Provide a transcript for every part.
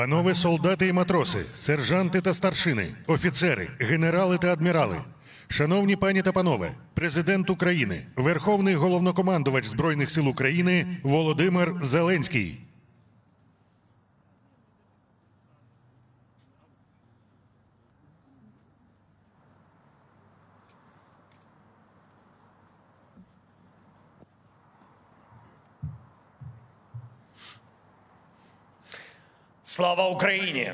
Панове солдати і матроси, сержанти та старшини, офіцери, генерали та адмірали, шановні пані та панове, президент України, Верховний головнокомандувач Збройних сил України Володимир Зеленський. Слава Україні!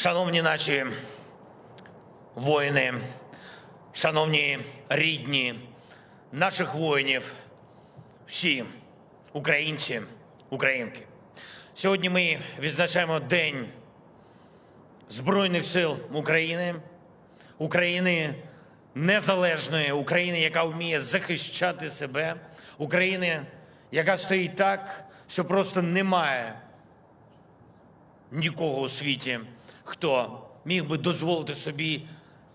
Шановні наші воїни, шановні рідні наших воїнів, всі українці, українки. Сьогодні ми відзначаємо День Збройних сил України, України незалежної, України, яка вміє захищати себе, України, яка стоїть так, що просто немає нікого у світі, хто міг би дозволити собі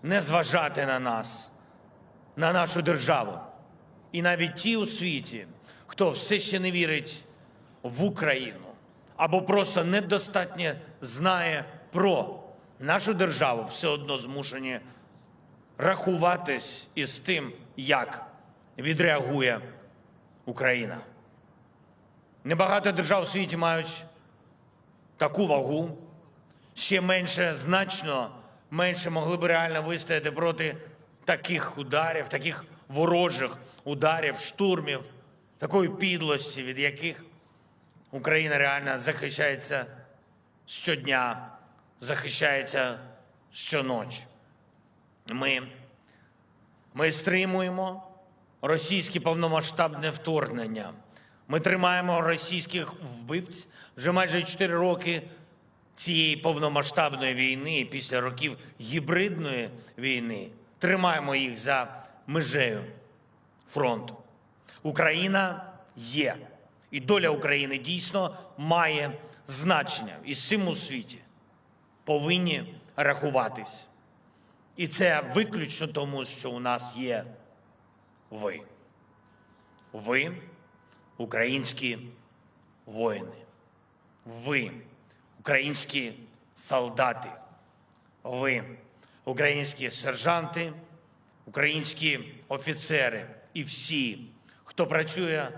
не зважати на нас, на нашу державу. І навіть ті у світі, хто все ще не вірить в Україну або просто недостатньо знає про нашу державу, все одно змушені рахуватись із тим, як відреагує Україна. Небагато держав у світі мають таку вагу, ще менше, значно менше могли б реально вистояти проти таких ударів, таких ворожих ударів, штурмів, такої підлості, від яких Україна реально захищається щодня, захищається щоночі. Ми, ми стримуємо російське повномасштабне вторгнення. Ми тримаємо російських вбивць вже майже 4 роки цієї повномасштабної війни, після років гібридної війни. Тримаємо їх за межею фронту. Україна є. І доля України дійсно має значення. І з цим у світі повинні рахуватись. І це виключно тому, що у нас є ви. Ви українські воїни. Ви українські солдати. Ви українські сержанти, українські офіцери і всі, хто працює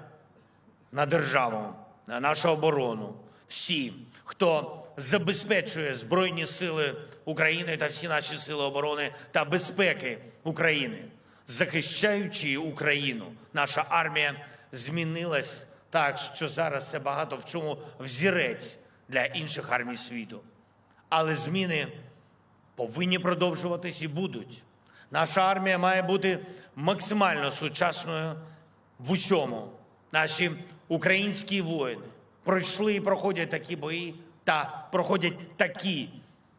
на державу, на нашу оборону, всі, хто забезпечує Збройні сили України та всі наші сили оборони та безпеки України, захищаючи Україну, наша армія змінилась так, що зараз це багато в чому взірець для інших армій світу. Але зміни повинні продовжуватись і будуть. Наша армія має бути максимально сучасною в усьому. Наші українські воїни пройшли і проходять такі бої та проходять такі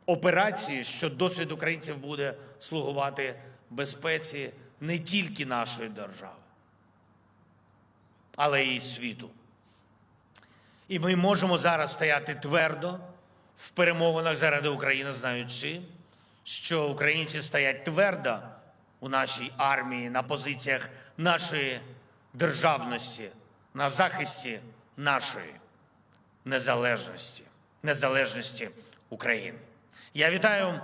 операції, що досвід українців буде слугувати безпеці не тільки нашої держави, але й світу. І ми можемо зараз стояти твердо в перемовинах заради України, знаючи, що українці стоять твердо у нашій армії на позиціях нашої державності, на захисті нашої незалежності, незалежності України. Я вітаю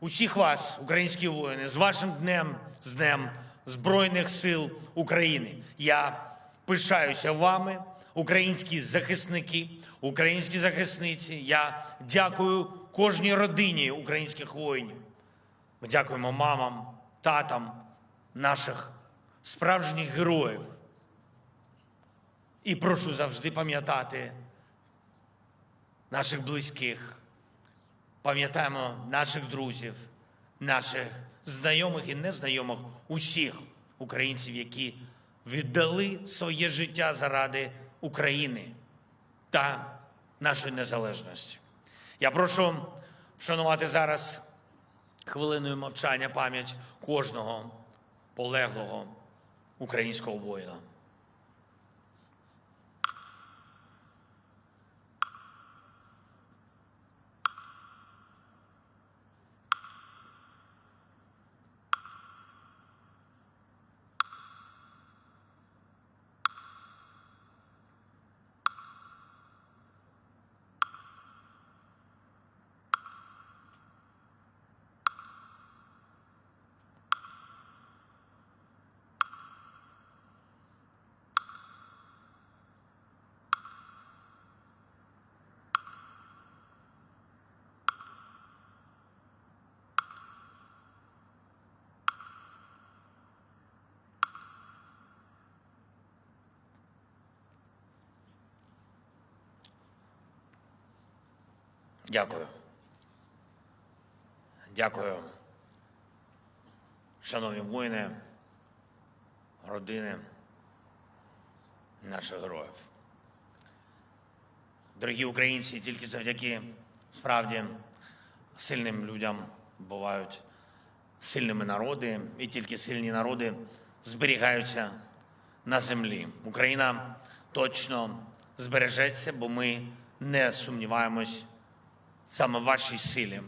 усіх вас, українські воїни, з вашим днем, з Днем Збройних сил України. Я пишаюся вами, українські захисники, українські захисниці. Я дякую кожній родині українських воїнів. Ми дякуємо мамам, татам наших справжніх героїв. І прошу завжди пам'ятати наших близьких, пам'ятаємо наших друзів, наших знайомих і незнайомих, усіх українців, які віддали своє життя заради України та нашої незалежності. Я прошу вшанувати зараз хвилиною мовчання пам'ять кожного полеглого українського воїна. Дякую. Дякую. Шановні воїни, родини наших героїв. Дорогі українці, тільки завдяки справді сильним людям бувають сильними народи, і тільки сильні народи зберігаються на землі. Україна точно збережеться, бо ми не сумніваємось саме вашій силі.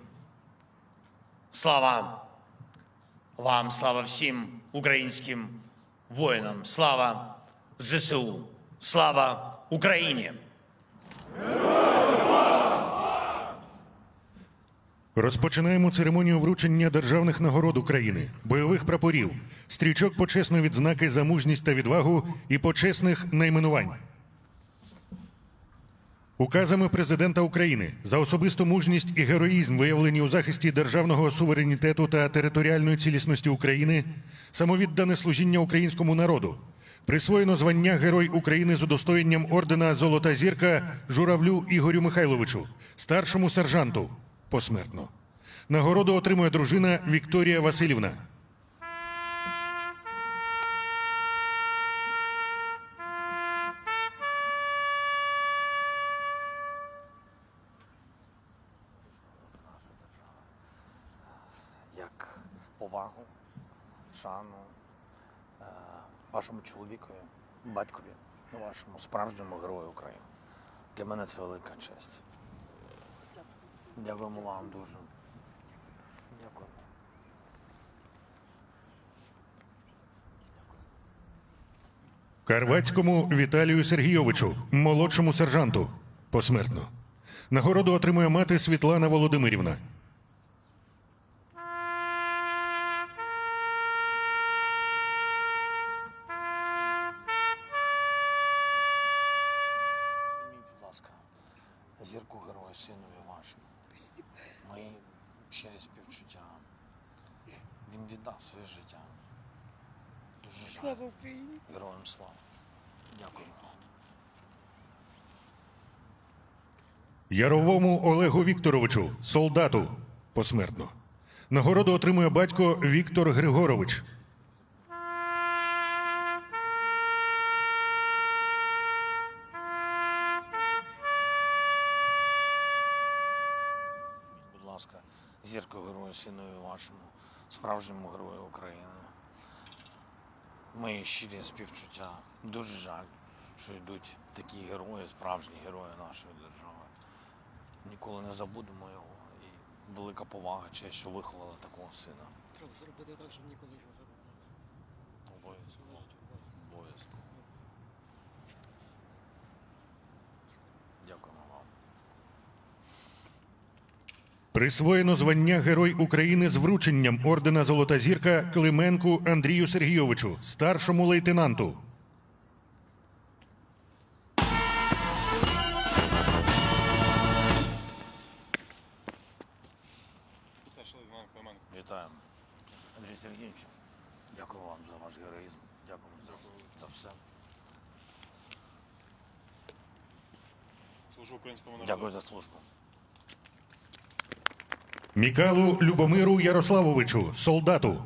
Слава вам, слава всім українським воїнам, слава ЗСУ, слава Україні! Розпочинаємо церемонію вручення державних нагород України, бойових прапорів, стрічок почесної відзнаки за мужність та відвагу і почесних найменувань. Указами президента України за особисту мужність і героїзм, виявлені у захисті державного суверенітету та територіальної цілісності України, самовіддане служіння українському народу, присвоєно звання Герой України з удостоєнням ордена Золота зірка журавлю Ігорю Михайловичу, старшому сержанту посмертно. Нагороду отримує дружина Вікторія Васильівна. Шану е, вашому чоловікові, батькові, вашому справжньому герою України. Для мене це велика честь. Дякуємо вам дуже. Дякую. Карвацькому Віталію Сергійовичу, молодшому сержанту, посмертно. Нагороду отримує мати Світлана Володимирівна. Героям слава. Дякую. Яровому Олегу Вікторовичу, солдату посмертно. Нагороду отримує батько Віктор Григорович. Будь ласка, зірку герою сіною вашому справжньому герою України. Мої щирі співчуття. Дуже жаль, що йдуть такі герої, справжні герої нашої держави. Ніколи не забудемо його. І велика повага, честь, що виховали такого сина. Треба зробити так, щоб ніколи його забували. Обов'язково. Служить, будь ласка. Обов'язково. Дякуємо вам. Присвоєно звання Герой України з врученням ордена Золота зірка Клименку Андрію Сергійовичу, старшому лейтенанту. Старший лейтенант Клименко. Вітаємо. Андрій Сергійович, дякую вам за ваш героїзм. Дякую за, за все. Служу українському народу. Дякую за службу. Мікалу Любомиру Ярославовичу, солдату.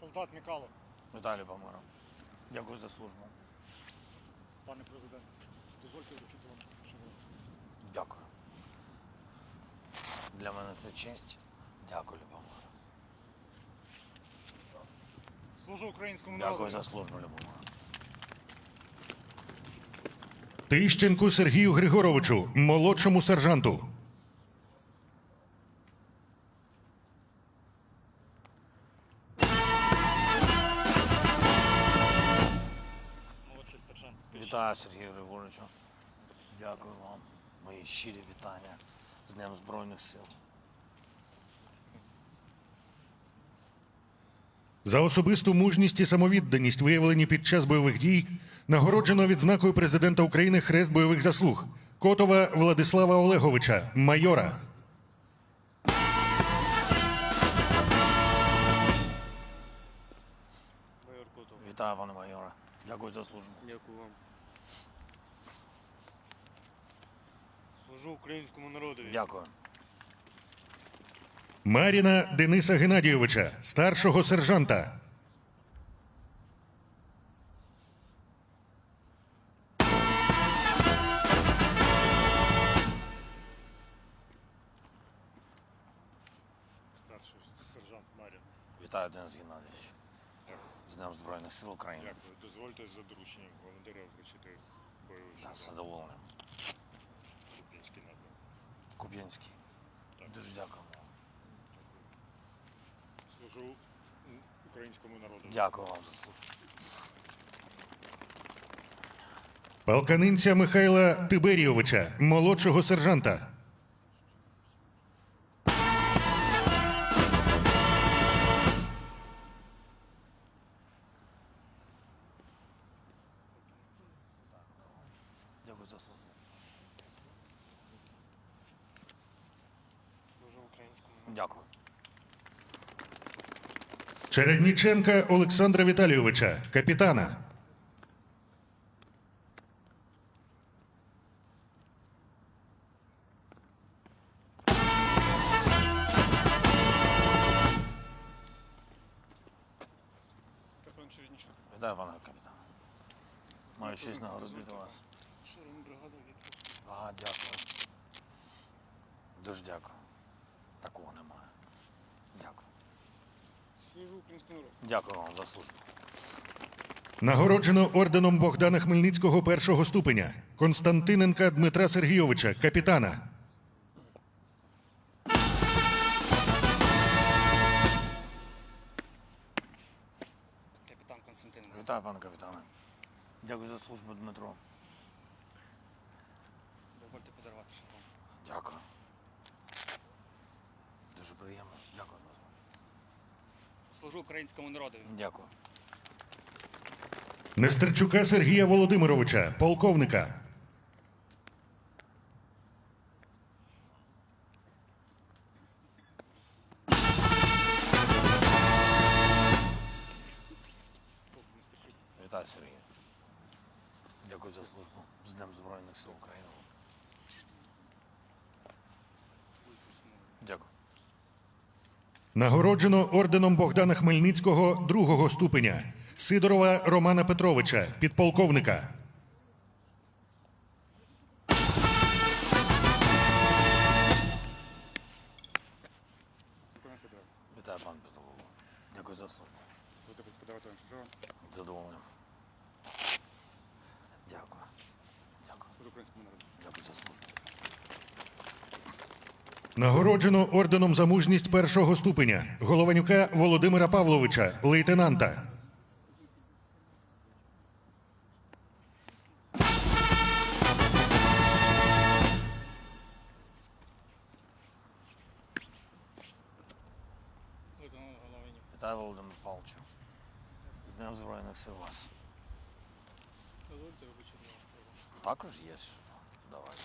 Солдат Мікало, Віталій Помиров. Дякую за службу. пане президент, дозвольте вручити вам шеврон. Дякую. Для мене це честь. Дякую, Любомир. Служу українському Дякую за службу, Любомир. Тищенку Сергію Григоровичу, молодшому сержанту. Молодший сержант. Вітаю, Сергію Григоровичу. Дякую вам. Мої щирі вітання з Днем Збройних сил. За особисту мужність і самовідданість, виявлені під час бойових дій, нагороджено відзнакою президента України Хрест бойових заслуг Котова Владислава Олеговича, майора. Майор Котов. Вітаю, пане майоре. Дякую за службу. Дякую вам. Служу українському народові. Дякую. Маріна Дениса Геннадійовича, старшого сержанта. Старший сержант Марін. Вітаю, Денис Геннадійович. З Днем Збройних сил України. Дякую. Дозвольте за дорученням командира вручити бойовий Да, з задоволенням. Український напрям. Куп'янський. Дуже дякую. Служу українському народу. Дякую вам за службу. Палканинця Михайла Тиберійовича, молодшого сержанта. Дякую за службу. Дякую. Чередніченка Олександра Віталійовича, капітана. Нагороджено орденом Богдана Хмельницького першого ступеня. Константиненка Дмитра Сергійовича, капітана. Капітан Константин. Вітаю, пане капітане. Дякую за службу, Дмитро. Дозвольте подарувати шеврон. Дякую. Дуже приємно. Дякую. Дмитро. Служу українському народу. Дякую. Нестерчука Сергія Володимировича, полковника. Полк Вітаю, Сергій. Дякую за службу. З Днем Збройних сил України. Дякую. Нагороджено орденом Богдана Хмельницького другого ступеня. Сидорова Романа Петровича, підполковника. Вітаю, пан Петрову. Дякую за службу. Підтримку. Дякую. Дякую. Служу українському народу. Дякую за службу. Нагороджено орденом за мужність першого ступеня Голованюка Володимира Павловича, лейтенанта. Також є. що? Давай.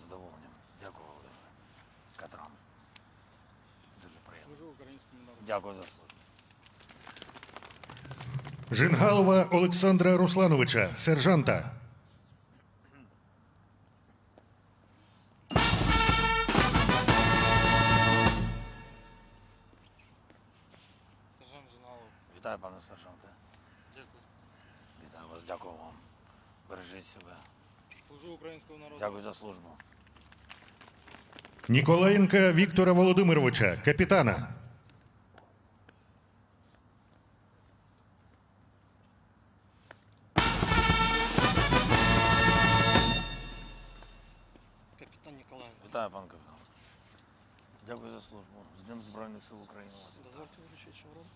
Задоволенням. Дякую, Володимир. Катран. Дуже приємно. Служу українському народу. Дякую за службу. Жингалова Олександра Руслановича, сержанта. Служу українському народу. Дякую за службу. Ніколаєнка Віктора Володимировича, капітана. Капітан Ніколаєнко. Вітаю, пан капітан. Дякую за службу. З Днем Збройних сил України. Дозвольте вручити шеврон.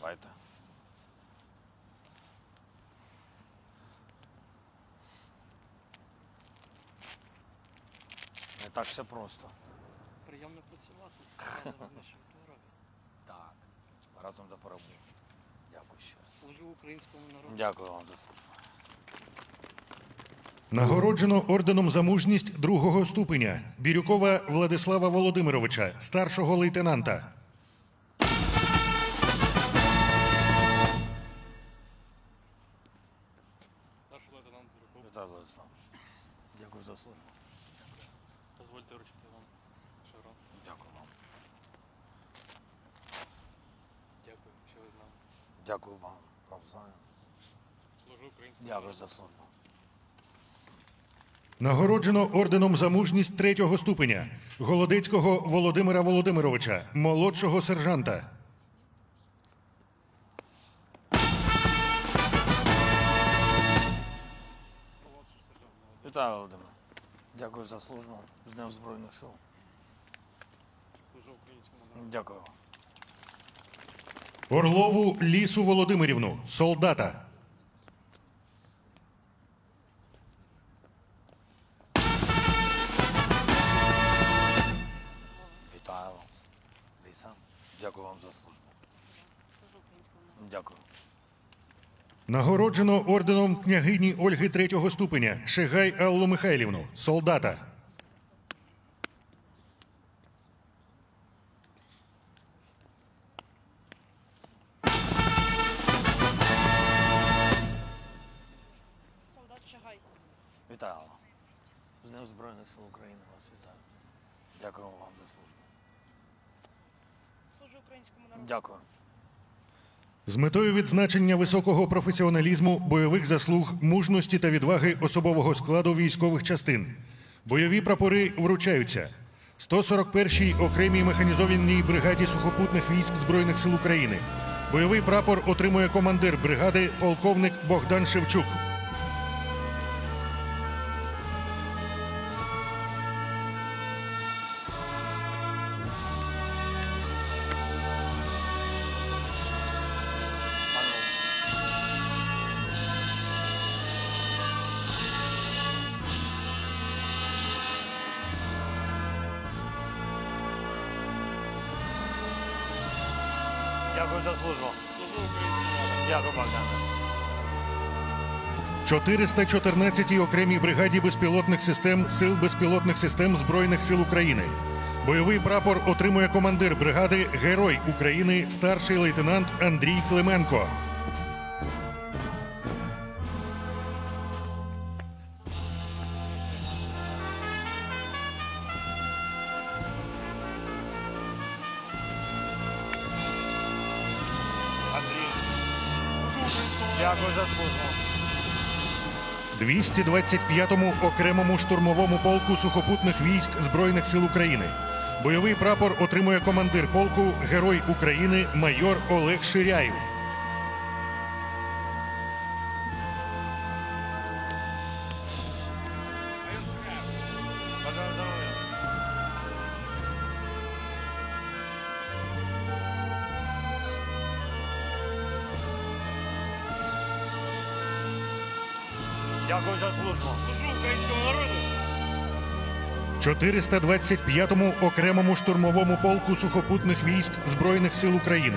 Давайте. Так все просто. Приємно працювати. Разом з нашим ворогом. Так. Разом до перемоги. Дякую ще раз. Служу українському народу. Дякую вам за службу. Нагороджено орденом за мужність другого ступеня Бірюкова Владислава Володимировича, старшого лейтенанта. Нагороджено орденом за мужність третього ступеня Голодецького Володимира Володимировича, молодшого сержанта. Вітаю, Володимир. Дякую за службу. З Днем Збройних сил. Дякую. Орлову Лісу Володимирівну, солдата. Дякую вам за службу. Дякую. Нагороджено орденом княгині Ольги третього ступеня Шегай Аллу Михайлівну, солдата. Солдат Чагай. Вітаю. З Днем Збройних сил України вас вітаю. Дякую вам за службу. Служу українському народу. Дякую. З метою відзначення високого професіоналізму, бойових заслуг, мужності та відваги особового складу військових частин. Бойові прапори вручаються 141-й окремій механізованій бригаді сухопутних військ Збройних сил України. Бойовий прапор отримує командир бригади полковник Богдан Шевчук. Дякую за службу. Служу українському. Дякую, Богдане. 414-й окремій бригаді безпілотних систем Сил безпілотних систем Збройних сил України. Бойовий прапор отримує командир бригади Герой України старший лейтенант Андрій Клименко. 225-му окремому штурмовому полку сухопутних військ Збройних сил України. Бойовий прапор отримує командир полку Герой України майор Олег Ширяєв. 425-му окремому штурмовому полку сухопутних військ Збройних сил України.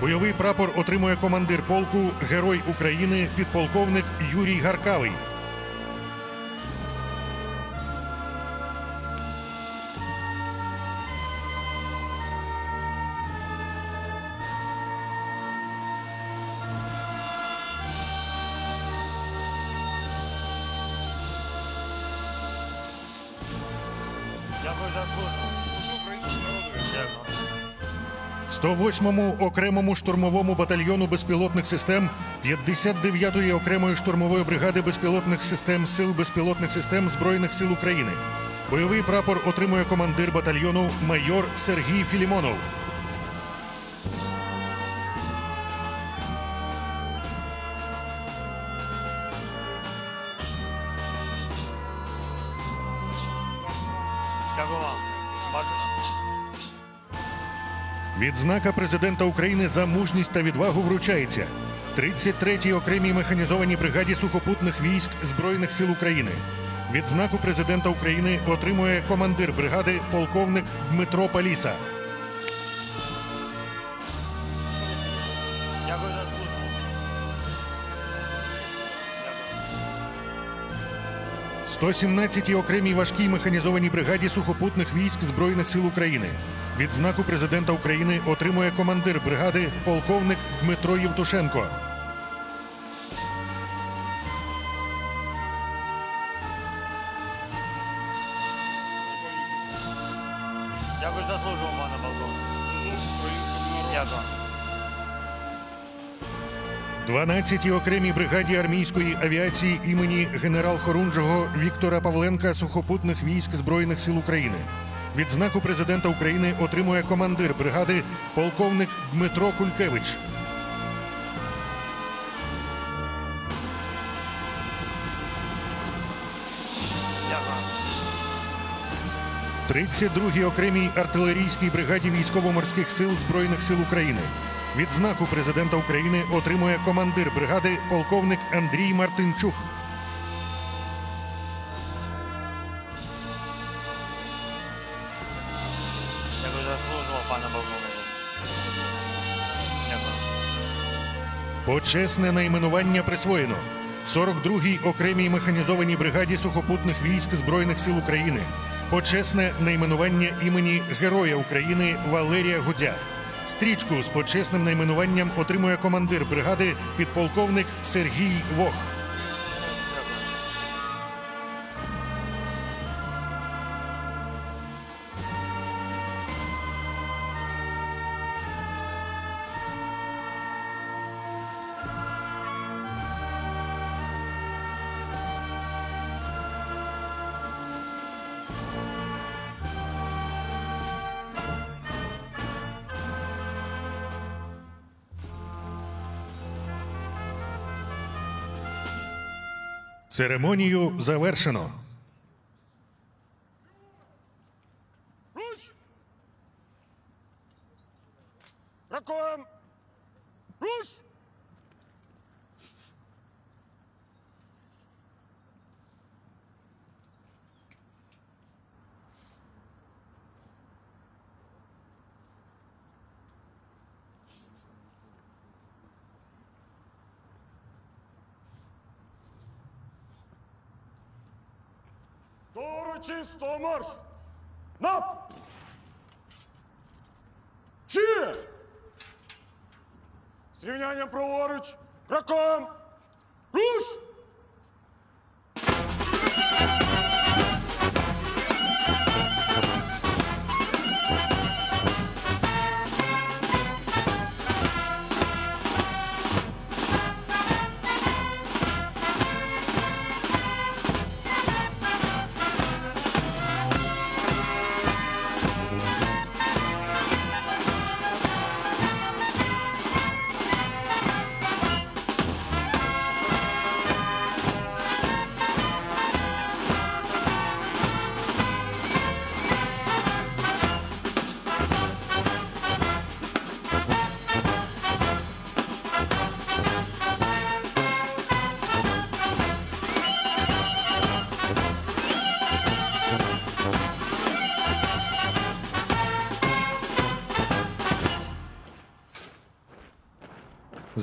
Бойовий прапор отримує командир полку Герой України підполковник Юрій Гаркавий. Дякую за службу. Українському. Дякую. 108-му окремому штурмовому батальйону безпілотних систем 59-ї окремої штурмової бригади безпілотних систем Сил безпілотних систем Збройних сил України. Бойовий прапор отримує командир батальйону майор Сергій Філімонов. Відзнака президента України за мужність та відвагу вручається 33-й окремій механізованій бригаді сухопутних військ Збройних сил України. Відзнаку президента України отримує командир бригади полковник Дмитро Паліса. 117-й окремій важкій механізованій бригаді сухопутних військ Збройних сил України. Відзнаку президента України отримує командир бригади полковник Дмитро Євтушенко. 12-й окремій бригаді армійської авіації імені генерал Хорунжого Віктора Павленка сухопутних військ Збройних сил України. Відзнаку президента України отримує командир бригади полковник Дмитро Кулькевич. Дякую. 32-й окремій артилерійській бригаді військово-морських сил Збройних сил України. Відзнаку президента України отримує командир бригади полковник Андрій Мартинчук. Дякую за службу, пане полковнику. Дякую. Почесне найменування присвоєно 42-й окремій механізованій бригаді сухопутних військ Збройних сил України. Почесне найменування імені Героя України Валерія Гудзя. Стрічку з почесним найменуванням отримує командир бригади підполковник Сергій Вох. Церемонію завершено. Урочистого марш! На! Чи! З рівнянням праворуч! Кроком! Руш!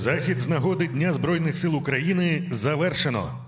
Захід з нагоди Дня Збройних сил України завершено.